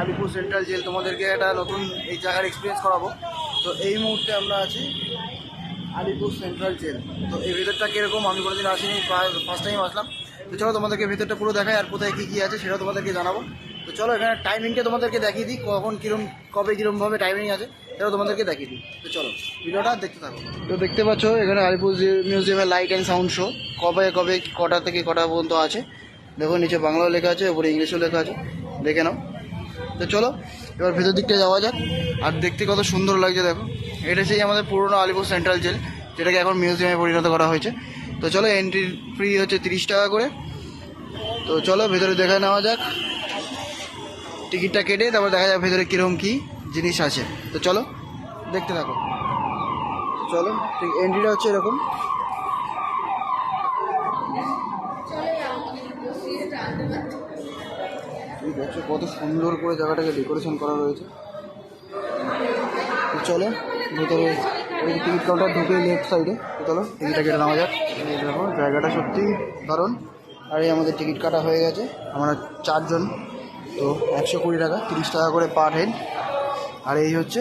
Alipur central jail তোমাদেরকে একটা নতুন এই জায়গার এক্সপিরিয়েন্স করাবো। তো এই মুহূর্তে আমরা আছি আলিপুর সেন্ট্রাল জেল। তো এই ভেতরটা কীরকম? আমি কোনোদিন আসিনি ফার্স্ট টাইম আসলাম। তো চলো তোমাদেরকে ভেতরটা পুরো দেখাই আর কোথায় কী কী আছে সেটাও তোমাদেরকে জানাব। তো চলো এখানে টাইমিংটা তোমাদেরকে দেখিয়ে দিই, কখন কীরকম কবে কীরকমভাবে টাইমিং আছে সেটাও তোমাদেরকে দেখিয়ে দিই। তো চলো, ভিডিওটা দেখতে থাকো। তো দেখতে পাচ্ছ, এখানে আলিপুর মিউজিয়ামের লাইট অ্যান্ড সাউন্ড শো কবে কবে, কটা থেকে কটা পর্যন্ত আছে? দেখো নিচে বাংলাও লেখা আছে ওপরে ইংলিশও লেখা আছে। দেখে নাও। তো চলো, এবার ভেতর দিকটা যাওয়া যাক। আর দেখতে কত সুন্দর লাগছে, দেখো। এটা সেই আমাদের পুরোনো আলিপুর সেন্ট্রাল জেল, যেটাকে এখন মিউজিয়ামে পরিণত করা হয়েছে। তো চলো এন্ট্রি ফ্রি হচ্ছে তিরিশ টাকা করে। তো চলো, ভেতরে দেখে নেওয়া যাক। টিকিটটা কেটে তারপর দেখা যাক ভেতরে কীরকম কী জিনিস আছে। তো চলো, দেখতে থাকো। চলো এন্ট্রিটা হচ্ছে এরকম। দেখছ, কত সুন্দর করে জায়গাটাকে ডেকোরেশন করা রয়েছে। চলো, ভেতরে ওই টিকিট কাউন্টার ঢুকে লেফট সাইডে চলো টিকিটটা কেটে নেওয়া যাক। দেখো, জায়গাটা সত্যি দারুণ। আর এই আমাদের টিকিট কাটা হয়ে গেছে। আমরা চারজন, তো একশো কুড়ি টাকা, তিরিশ টাকা করে পার হেড আর এই হচ্ছে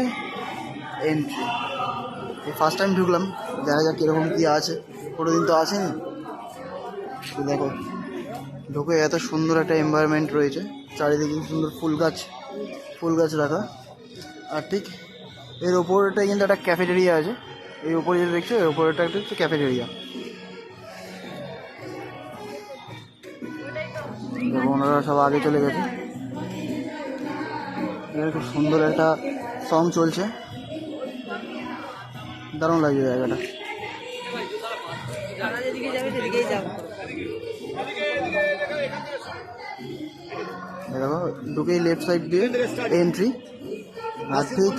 এন্ট্রি এই ফার্স্ট টাইম ঢুকলাম, দেখা যাক কীরকম কী আছে। কোনোদিন তো আসেনি। দেখো, ঢুকে এত সুন্দর একটা এনভায়রনমেন্ট রয়েছে। চারিদিকে সুন্দর ফুল গাছ ফুল গাছ রাখা। আর ঠিক এর ওপরটাই কিন্তু একটা ক্যাফেটেরিয়া আছে। এই ওপরে যেটা দেখছ, এর ওপরটা একটা হচ্ছে ক্যাফেটেরিয়া ওনারা সব আগে চলে গেছে। খুব সুন্দর একটা সং চলছে। দারুণ লাগছে জায়গাটা। দেখো, ঢুকেই লেফট সাইড দিয়ে এন্ট্রি আর ঠিক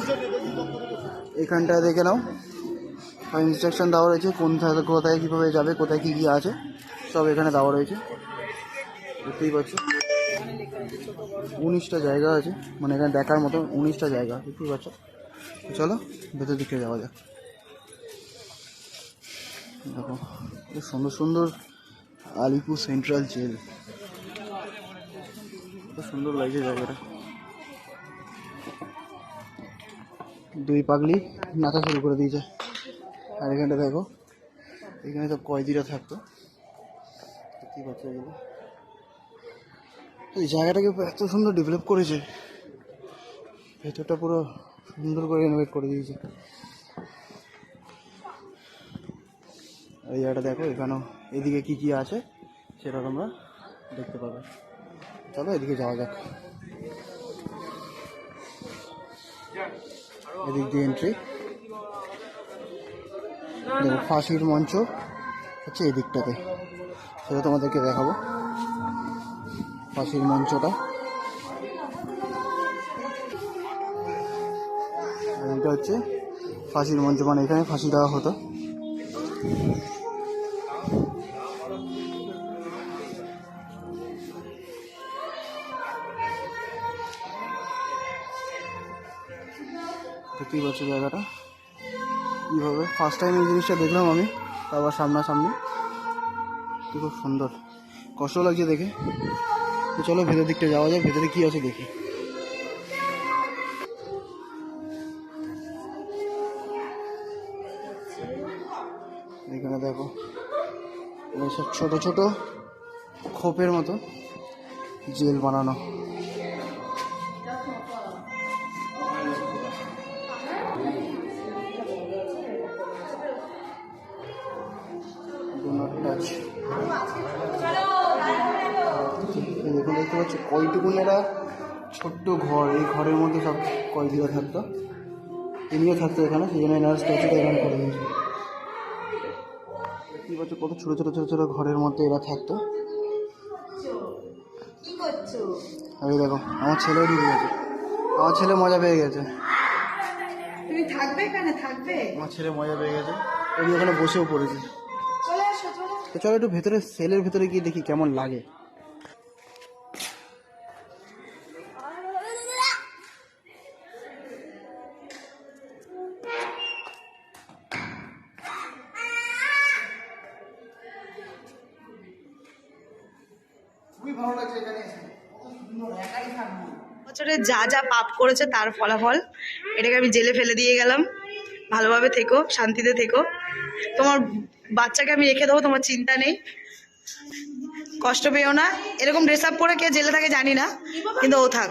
এখানটা দেখে নাও। ইনস্ট্রাকশন দেওয়া রয়েছে, কোন কোথায় কীভাবে যাবে, কোথায় কী কী আছে, সব এখানে দেওয়া রয়েছে। দেখতেই পাচ্ছ। উনিশটা জায়গা আছে মানে এখানে দেখার মতো উনিশটা জায়গা, দেখতেই পাচ্ছ। চলো, ভেতর দিকে যাওয়া যাক। দেখো সুন্দর সুন্দর আলিপুর সেন্ট্রাল জেল সুন্দর লাগছে জায়গাটা। দুই পাগলি নাচা শুরু করে দিয়েছে। আর এখানটা দেখো, এখানে তো কয়েদিরা থাকতো। দেখতেই পাচ্ছ এগুলো। এই জায়গাটাকে এত সুন্দর ডেভেলপ করেছে। ভেতরটা পুরো সুন্দর করে রেনোভেট করে দিয়েছে। এই জায়গাটা দেখো, এখানেও এদিকে কী কী আছে, সেটা তোমরা দেখতে পাবে। চলো এদিকে যাওয়া যাক। এদিক দিয়ে এন্ট্রি দেখো, ফাঁসির মঞ্চ হচ্ছে এদিকটাতে। সেটা তোমাদেরকে দেখাবো। ফাঁসির মঞ্চটা। এটা হচ্ছে ফাঁসির মঞ্চ মানে এখানে ফাঁসি দেওয়া হতো। দেখতেই পাচ্ছ জায়গাটা। কীভাবে? ফার্স্ট টাইম এই জিনিসটা দেখলাম আমি আবার সামনাসামনি। তো খুব সুন্দর। কষ্ট লাগছে দেখে। তো চলো ভেতর দিকটা যাওয়া যায় ভেতরে কী আছে দেখি। এখানে দেখো সব ছোট ছোট খোপের মতো জেল বানানো। ঘর এই ঘরের মধ্যে সব কয়দিরা থাকতো। এমনিও থাকতো এখানে সেই জন্য এনার স্ট্যাচুটা এখানে করে দিয়েছে। দেখতেই পাচ্ছ কত ছোটো ছোটো ছোটো ছোটো ঘরের মধ্যে এরা থাকতো। কি করছ? আর এই দেখো আমার ছেলেও ঢুকে গেছে। আমার ছেলে মজা পেয়ে গেছে। তুমি থাকবে এখানে থাকবে। আমার ছেলে মজা পেয়ে গেছে। ওই ওখানে বসেও পড়েছে। চলো একটু ভেতরে সেলের ভেতরে গিয়ে দেখি কেমন লাগে। বছরে যা যা পাপ করেছে তার ফলাফল। এটাকে আমি জেলে ফেলে দিয়ে গেলাম। ভালোভাবে থেকো, শান্তিতে থেকো। তোমার বাচ্চাকে আমি রেখে দেবো, তোমার চিন্তা নেই। কষ্ট পেও না। এরকম ড্রেস আপ করে কে জেলে থাকে জানি না, কিন্তু ও থাক।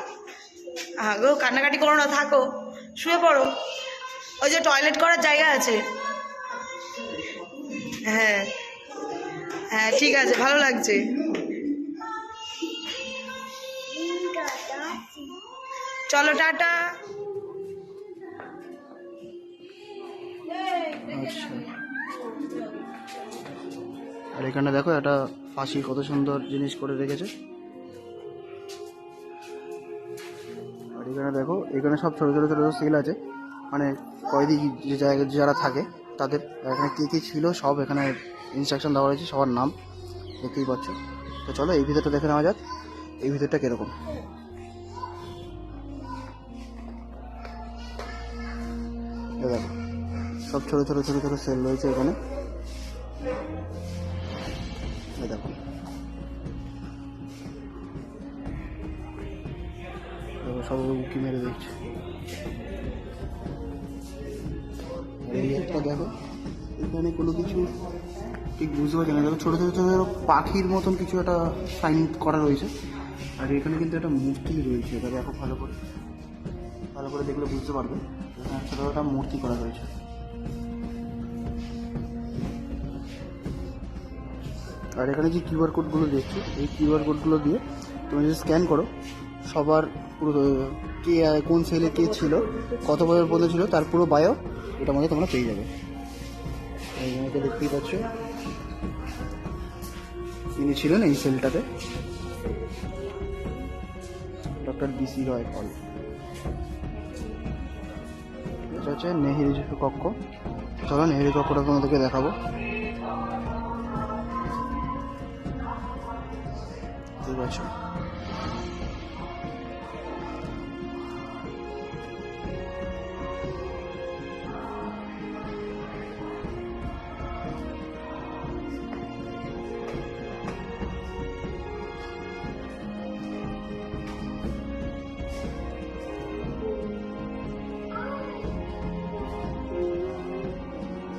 হ্যাঁ গো, কান্নাকাটি করো না, থাকো। শুয়ে পড়ো। ওই যে টয়লেট করার জায়গা আছে। হ্যাঁ। হ্যাঁ ঠিক আছে, ভালো লাগছে। চলো, টাটা। আচ্ছা। আর এখানে দেখো, একটা ফাঁসি কত সুন্দর জিনিস করে রেখেছে। আর এখানে দেখো, এখানে সব ছোটো ছোটো ছোটো সেল আছে। মানে কয়েদি যে জায়গায় যারা থাকে, তাদের এখানে কী কী ছিল, সব এখানে ইনস্ট্রাকশন দেওয়া রয়েছে, সবার নাম দেখতেই পাচ্ছ। তো চলো, এই ভিতরটা দেখে নেওয়া যাক, এই ভিতরটা কীরকম। সব ছোটো ছোটো ছোটো ছোটো সেল রয়েছে এখানে। এই দেখো। দেখো, সব উকি মেরে দেখছে দেখো, এখানে কোনো কিছু ঠিক বুঝতে পারছি না। ছোটো ছোটো ছোটো ছোটো পাখির মতন কিছু একটা সাইন করা রয়েছে। আর এখানে কিন্তু একটা মূর্তি রয়েছে, এটা দেখো ভালো করে। ভালো করে দেখলে বুঝতে পারবে। ছোটো একটা মূর্তি করা রয়েছে। আর এখানে যে কিউআর কোডগুলো দেখছ, এই কিউআর কোডগুলো দিয়ে তুমি যদি স্ক্যান করো, সবার পুরো কে কোন সেলে কে ছিল, কত বছর পর্যন্ত ছিল, তার পুরো বায়ো এটার মধ্যে তোমরা পেয়ে যাবে। দেখতেই পাচ্ছ। তিনি ছিলেন এই সেলটাতে। ডক্টর বিসি রয় পল এটা হচ্ছে নেহেরি কক্ষ। চলো নেহেরি কক্ষটা তোমাদেরকে দেখাবো। আছে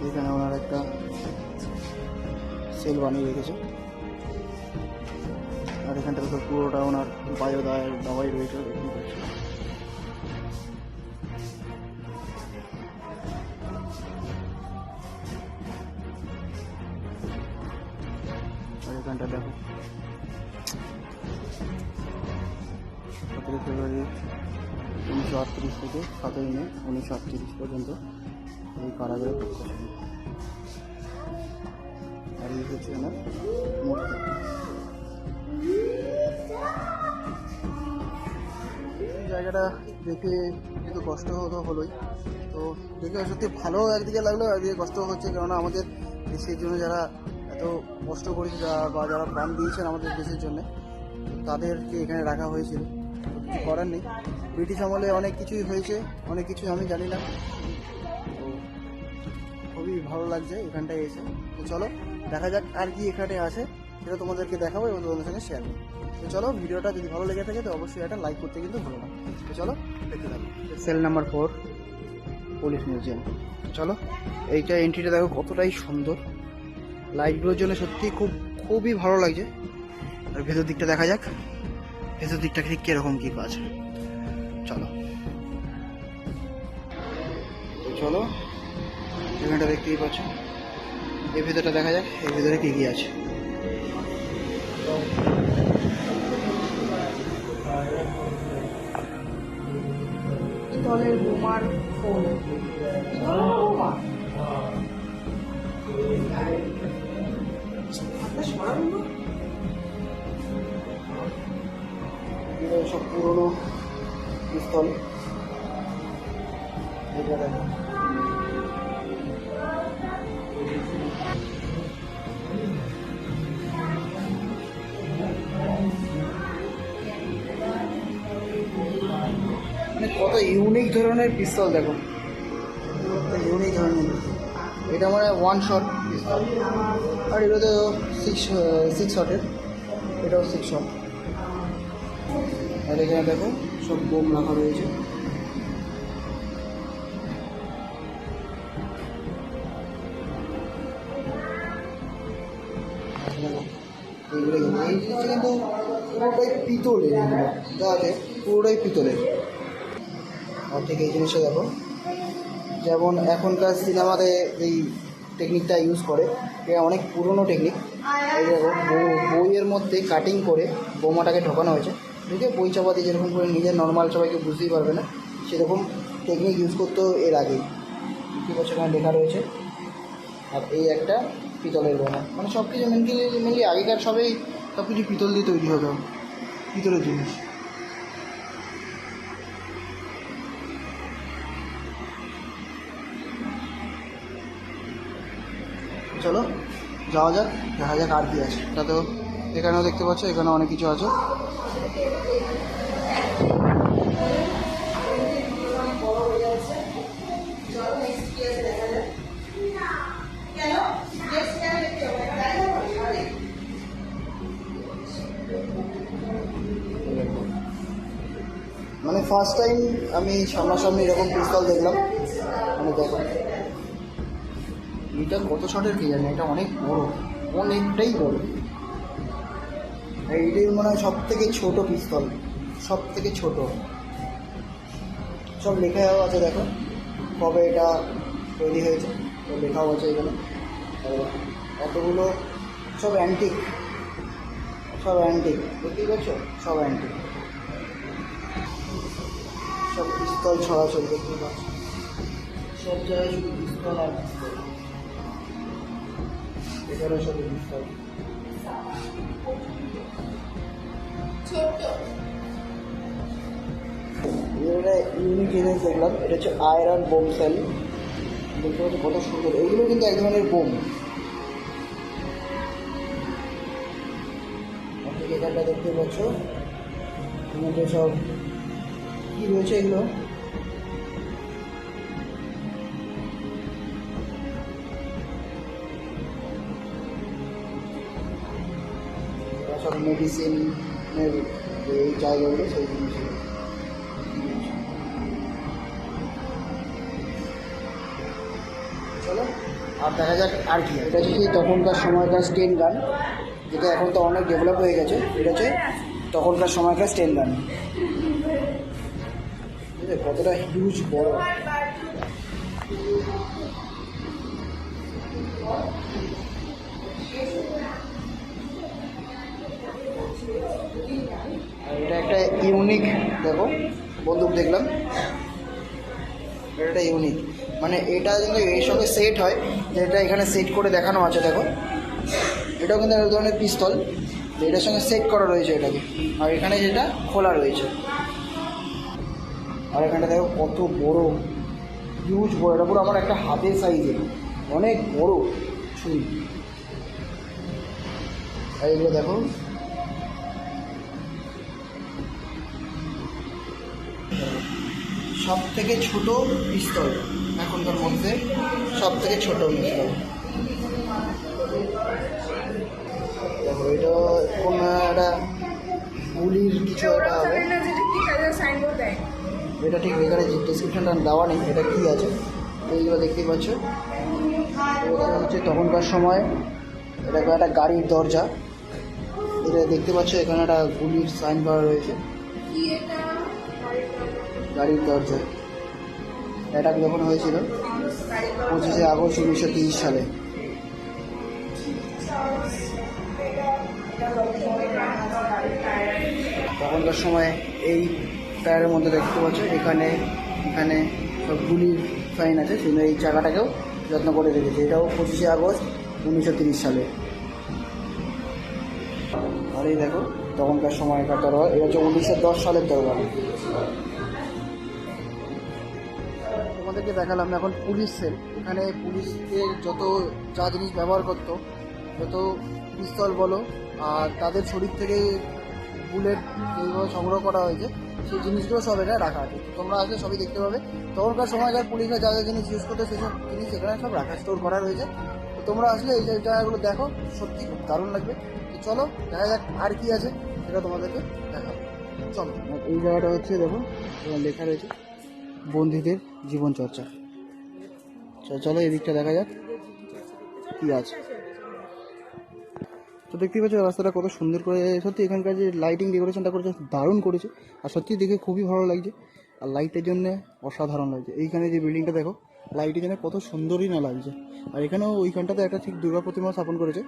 এখানে ওনার একটা সেল বানিয়ে রেখেছে। পুরোটা ওনার বায়ো দায়ের দাওয়াই রয়েছে। এখানটা দেখো। ফেব্রুয়ারি উনিশশো আটত্রিশ থেকে সাতই উনিশশো আটত্রিশ পর্যন্ত কারাগারে ছিল আর এই হচ্ছে মূর্তি। জায়গাটা দেখে একটু কষ্ট হতো হলোই। তো দেখে সত্যি ভালো একদিকে লাগল, একদিকে কষ্ট হচ্ছে, কেননা আমাদের দেশের জন্য যারা এত কষ্ট করেছে বা যারা প্রাণ দিয়েছেন আমাদের দেশের জন্য, তাদেরকে এখানে রাখা হয়েছিল। কিছু করার নেই। ব্রিটিশ আমলে অনেক কিছুই হয়েছে, অনেক কিছু আমি জানি না। তো খুবই ভালো লাগছে এখানটায় এসে। তো চলো, দেখা যাক আর কি এখানে আছে, সেটা তোমাদেরকে দেখাবো এবং তোমাদের সঙ্গে শেয়ার করব। তো চলো, ভিডিওটা যদি ভালো লেগে থাকে, তো অবশ্যই একটা লাইক করতে কিন্তু ভুলো না। তো চলো, দেখতে থাকো। Cell number four police museum চলো, এইটা এন্ট্রিটা দেখো, কতটাই সুন্দর। লাইটগুলোর জন্য সত্যি খুব, খুবই ভালো লাগছে। আর ভেতর দিকটা দেখা যাক, ভেতর দিকটা ঠিক কীরকম কী আছে চলো। তো চলো, এখানটা দেখতেই পাচ্ছ। এই ভেতরটা দেখা যাক এর ভেতরে কী কী আছে। দলের বোমার ফোন। এগুলো সব পুরনো পিস্তল। দেখো ইউনিক ধরনের পিস্তল দেখো। ইউনিক ধরনের এটা মানে ওয়ান শট পিস্তল। আর এগুলো তো সিক্স সিক্স শটের এটাও সিক্স শট আর এখানে দেখো সব বোম রাখা রয়েছে। এইগুলো কিন্তু- পুরোটাই পিতলের এগুলো। যা আছে পুরোটাই পিতলের। ঠিক এই জিনিসটা দেখো। যেমন এখনকার সিনেমাতে এই টেকনিকটা ইউজ করে, এটা অনেক পুরনো টেকনিক এই দেখো বইয়ের মধ্যে কাটিং করে বোমাটাকে ঢোকানো হয়েছে। আছে বই চাপাতে যেরকম করে নিজের নর্মাল সবাইকে বুঝতেই পারবে না, সেরকম টেকনিক ইউজ করতো এর আগেই কী বছর লেখা রয়েছে? আর এই একটা পিতলের বোমা মানে সব কিছু মেনলি মেনলি আগেকার সবই সব কিছু পিতল দিয়ে তৈরি হতো। পিতলের জিনিস। চলো, যাওয়া যাক, দেখা যাক আর কি আছে। এটা তো এখানেও দেখতে পাচ্ছ এখানে অনেক কিছু আছে। মানে ফার্স্ট টাইম আমি সামনাসামনি এরকম পিস্তল দেখলাম। মানে দেখো। এটা কত শটের কি জানি এটা অনেক বড়, অনেকটাই বড়। এইটাই মনে হয় সব থেকে ছোট পিস্তল সব থেকে ছোট। সব লেখাও আছে দেখো, কবে এটা তৈরি হয়েছে তো লেখাও আছে এখানে। এতগুলো সব অ্যান্টিক সব অ্যান্টিক দেখতেই পাচ্ছ সব অ্যান্টিক সব পিস্তল দেখতে পাচ্ছ। সব জায়গায় শুধু পিস্তল আর পিস্তল। শুধু পিস্তল এটা ইউনিক জিনিস দেখলাম এটা হচ্ছে আয়রন বোম সেল দেখতে পাচ্ছি কত সুন্দর। এগুলো কিন্তু এক ধরনের বোম এখানটা দেখতে পাচ্ছ সব কি রয়েছে এগুলো? মেডিসিনের এই জায়গাগুলো সেই জিনিসগুলো চলো আর দেখা যাক আর কি। এটা হচ্ছে তখনকার সময়কার স্টেন গান যেটা এখন তো অনেক ডেভেলপ হয়ে গেছে। এটা হচ্ছে তখনকার সময়কার স্টেন গান। কতটা হিউজ বড়। ইউনিক, দেখো, বন্দুক দেখলাম। এটা ইউনিক। মানে এটা কিন্তু এর সঙ্গে সেট হয়, যেটা এখানে সেট করে দেখানো আছে, দেখো। এটাও কিন্তু এক ধরনের পিস্তল এটার সঙ্গে সেট করা রয়েছে এটাকে। আর এখানে যেটা খোলা রয়েছে। আর এখানটা দেখো কত বড় হিউজ বড়। এটা পুরো আমার একটা হাতের সাইজে অনেক বড় ছুরি। আর এগুলো দেখো সব থেকে ছোট পিস্তল এখনকার মধ্যে সব থেকে ছোট পিস্তল। দেখো এটা কোন একটা গুলির কিছু একটা হবে। এটা ঠিক এখানে ডিসক্রিপশনটা দেওয়া নেই এটা কী আছে? এইগুলো দেখতেই পাচ্ছ। এটা হচ্ছে তখনকার সময়। এটা একটা গাড়ির দরজা। এটা দেখতে পাচ্ছ এখানে একটা গুলির সাইন করা রয়েছে। গাড়ির দরজা। অ্যাটাক যখন হয়েছিল পঁচিশে আগস্ট উনিশশো তিরিশ সালে। তখনকার সময় এই টায়ারের মধ্যে দেখতে পাচ্ছ, এখানে এখানে সব গুলির সাইন আছে, সেই এই চাকাটাকেও যত্ন করে রেখেছে। এটাও পঁচিশে আগস্ট উনিশশো তিরিশ সালে। আর এই দেখো, তখনকার সময়কার তরোয়াল, এটা হচ্ছে উনিশশো দশ সালের তরোয়াল। তোমাদেরকে দেখালাম এখন পুলিশ সেল এখানে পুলিশের যত যা জিনিস ব্যবহার করতো, যত পিস্তল বলো, আর তাদের শরীর থেকে বুলেট যেগুলো সংগ্রহ করা হয়েছে, সেই জিনিসগুলো সব এখানে রাখা আছে। তোমরা আসলে সবই দেখতে পাবে। তখনকার সময়কার পুলিশরা যা যা জিনিস ইউজ করতো সেসব জিনিস এখানে সব রাখা স্টোর করা রয়েছে। তো তোমরা আসলে এই জায়গাগুলো দেখো, সত্যি খুব দারুণ লাগবে। তো চলো, দেখা যাক আর কি আছে, সেটা তোমাদেরকে দেখাবো। চলো। এই জায়গাটা হচ্ছে, দেখো লেখা রয়েছে। বন্ধুদের জীবন চর্চা চ- চলো এদিকটা দেখা যাক কি আছে। তো দেখতেই পাচ্ছ রাস্তাটা কত সুন্দর করে, সত্যি এখানকার যে লাইটিং ডেকোরেশনটা করেছে দারুণ করেছে। আর সত্যি দেখে খুবই ভালো লাগছে। আর লাইটের জন্য অসাধারণ লাগছে। এইখানে যে বিল্ডিংটা দেখো লাইটের জন্য কত সুন্দরই না লাগছে। আর এখানেও ওইখানটাতে একটা ঠিক দুর্গা প্রতিমা স্থাপন করেছে।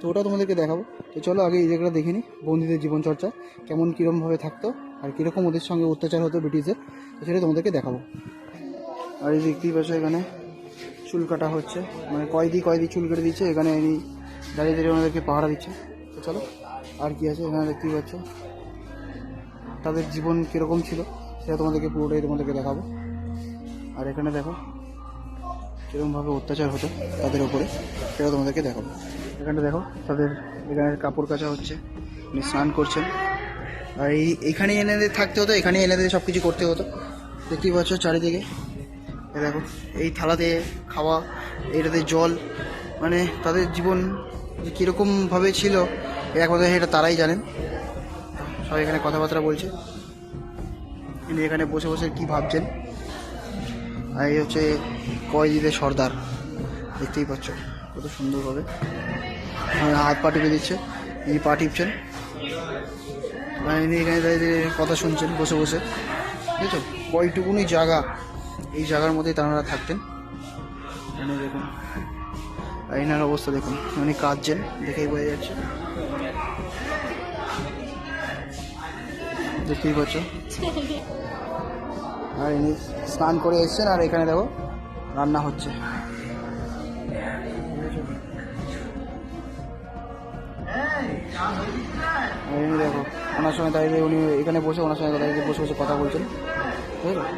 তো ওটা তোমাদেরকে দেখাবো। তো চলো আগে এই জায়গাটা দেখে নিই বন্ধুদের জীবনচর্চা কেমন কীরকমভাবে থাকতো। আর কীরকম ওদের সঙ্গে অত্যাচার হতো ব্রিটিশদের সেটা তোমাদেরকে দেখাবো। আর এই দেখতেই পাচ্ছ এখানে চুল কাটা হচ্ছে। মানে কয়দি কয়দি চুল কেটে দিচ্ছে, এখানে ইনি দাঁড়িয়ে দাঁড়িয়ে ওনাদেরকে পাহারা দিচ্ছে। তো চলো, আর কি আছে এখানে দেখতেই পাচ্ছ? তাদের জীবন কীরকম ছিল, সেটা তোমাদেরকে পুরোটাই তোমাদেরকে দেখাবো। আর এখানে দেখো, কীরকমভাবে অত্যাচার হতো তাদের ওপরে সেটা তোমাদেরকে দেখাবো। এখানে দেখো, তাদের এখানে কাপড় কাচা হচ্ছে। উনি স্নান করছেন। আর এই এখানে এনেদের থাকতে হতো, এখানে এনেদের সব কিছু করতে হতো। দেখতেই পাচ্ছ চারিদিকে। দেখো, এই থালাতে খাওয়া, এটাতে জল মানে তাদের জীবন যে কীরকমভাবে ছিল এক কথা এটা তারাই জানেন। সবাই এখানে কথাবার্তা বলছে। ইনি এখানে বসে বসে কি ভাবছেন? আর এই হচ্ছে কয়দিদের সর্দার। দেখতেই পাচ্ছ, কত সুন্দরভাবে। হাত পা টিপে দিচ্ছে ইনি পা টিপছেন। এখানে দাঁড়িয়ে কথা শুনছেন, বসে বসে। বুঝেছ কয়টুকুনি জায়গা, এই জায়গার মধ্যেই তারা থাকতেন। এখানে দেখুন আর অবস্থা দেখুন, উনি কাঁদছেন দেখেই বোঝা যাচ্ছে। দেখতেই পাচ্ছ? আর ইনি স্নান করে এসছেন, আর এখানে দেখো, রান্না হচ্ছে। দেখো ওনার সঙ্গে দাঁড়িয়ে উনি এখানে বসে ওনার সঙ্গে দাঁড়িয়ে বসে বসে কথা বলছেন। ঠিক আছে?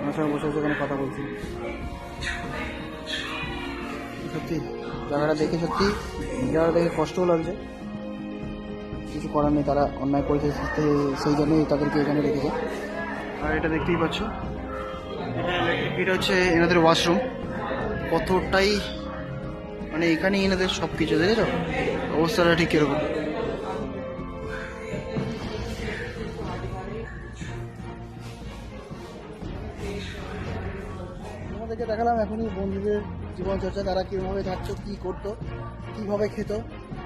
ওনার সঙ্গে বসে বসে এখানে কথা বলছেন। সত্যি জায়গাটা দেখে সত্যি জায়গাটা দেখে কষ্টও লাগছে। কিছু করার নেই, তারা অন্যায় করেছে সেই জন্যই তাদেরকে এখানে রেখেছে। আর এটা দেখতেই পাচ্ছ, এটা হচ্ছে এনাদের ওয়াশরুম। কতটাই মানে এখানে এনাদের সব কিছু দেখেছ? অবস্থাটা ঠিক কীরকম তোমাদেরকে দেখালাম, এখনই বন্ধুদের জীবন চর্চা তারা কীভাবে থাকতো, কী করতো, কীভাবে খেত,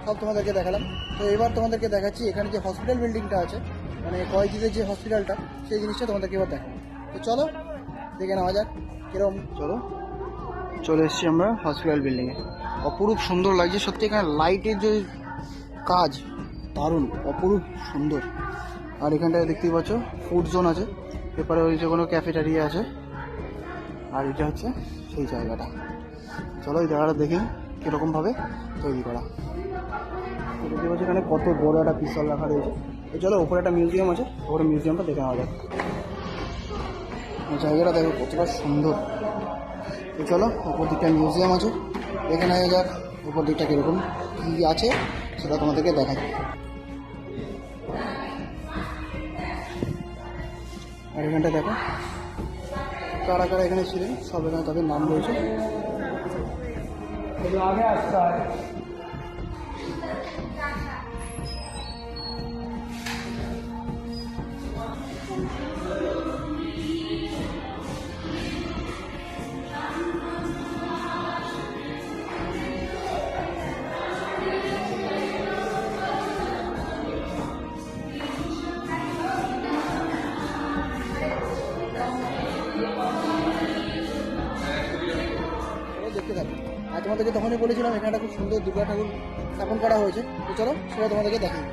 সব তোমাদেরকে দেখালাম। তো এবার তোমাদেরকে দেখাচ্ছি, এখানে যে হসপিটাল বিল্ডিংটা আছে মানে কয়েকদিনের যে হসপিটালটা সেই জিনিসটা তোমাদেরকে এবার দেখাবো। তো চলো, দেখে নেওয়া যাক কীরকম চলো, চলে এসেছি আমরা হসপিটাল বিল্ডিংয়ে অপরূপ সুন্দর লাগছে, সত্যি এখানে লাইটের যে কাজ, দারুণ, অপরূপ সুন্দর। আর এখানটায় দেখতেই পাচ্ছ ফুড জোন আছে এরপরে ওই যে কোনো ক্যাফেটারিয়া আছে। আর এটা হচ্ছে সেই জায়গাটা। চলো এই জায়গাটা দেখে কীরকমভাবে তৈরি করা। এখানে কত বড় একটা পিস্তল রাখা রয়েছে। তো চলো ওপরে একটা মিউজিয়াম আছে, ওপরে মিউজিয়ামটা দেখে নেওয়া যাক। জায়গাটা দেখো কতটা সুন্দর। তো চলো ওপর দিকটা মিউজিয়াম আছে, দেখে নেওয়া যাক ওপর দিকটা কীরকম কী আছে সেটা তোমাদেরকে দেখাই। আর এখানটা দেখো কারা কারা এখানে ছিলেন সব এখানে তাদের নাম রয়েছে। চলো তোমাদেরকে তখনই বলেছিলাম এখানে একটা খুব সুন্দর দুর্গা ঠাকুর স্থাপন করা হয়েছে। তো চলো সেটা তোমাদেরকে দেখাই।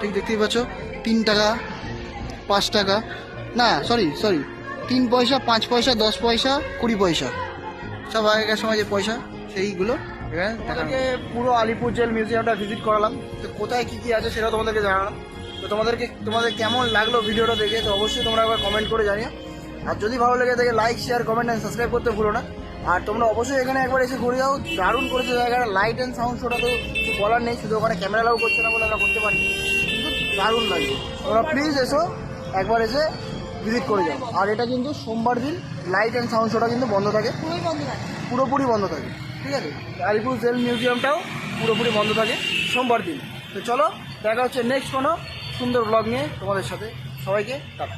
ঠিক দেখতেই পাচ্ছ তিন টাকা পাঁচ টাকা। না সরি সরি তিন পয়সা পাঁচ পয়সা দশ পয়সা কুড়ি পয়সা। সব আগেকার সময় যে পয়সা সেইগুলো এখানে পুরো আলিপুর জেল মিউজিয়ামটা ভিজিট করালাম। তো কোথায় কী কী আছে সেটা তোমাদেরকে জানালাম। তো তোমাদেরকে তোমাদের কেমন লাগল ভিডিওটা দেখে তো অবশ্যই তোমরা একবার কমেন্ট করে জানিও। আর যদি ভালো লেগে থাকে like share comment and subscribe করতে ভুলো না। আর তোমরা অবশ্যই এখানে একবার এসে ঘুরে যাও দারুণ করেছে জায়গাটা লাইট অ্যান্ড সাউন্ড শোটা তো কিছু বলার নেই শুধু ওখানে ক্যামেরা লাউ করছে না বলে আমরা করতে পারি কিন্তু দারুণ লাগবে। তোমরা প্লিজ এসো একবার এসে ভিজিট করে যাও। আর এটা কিন্তু সোমবার দিন লাইট অ্যান্ড সাউন্ড শোটা কিন্তু বন্ধ থাকে। পুরোপুরি বন্ধ থাকে। ঠিক আছে? আলিপুর জেল মিউজিয়ামটাও পুরোপুরি বন্ধ থাকে সোমবার দিন। তো চলো দেখা হচ্ছে নেক্সট কোনো সুন্দর ব্লগ নিয়ে তোমাদের সাথে সবাইকে টাটা।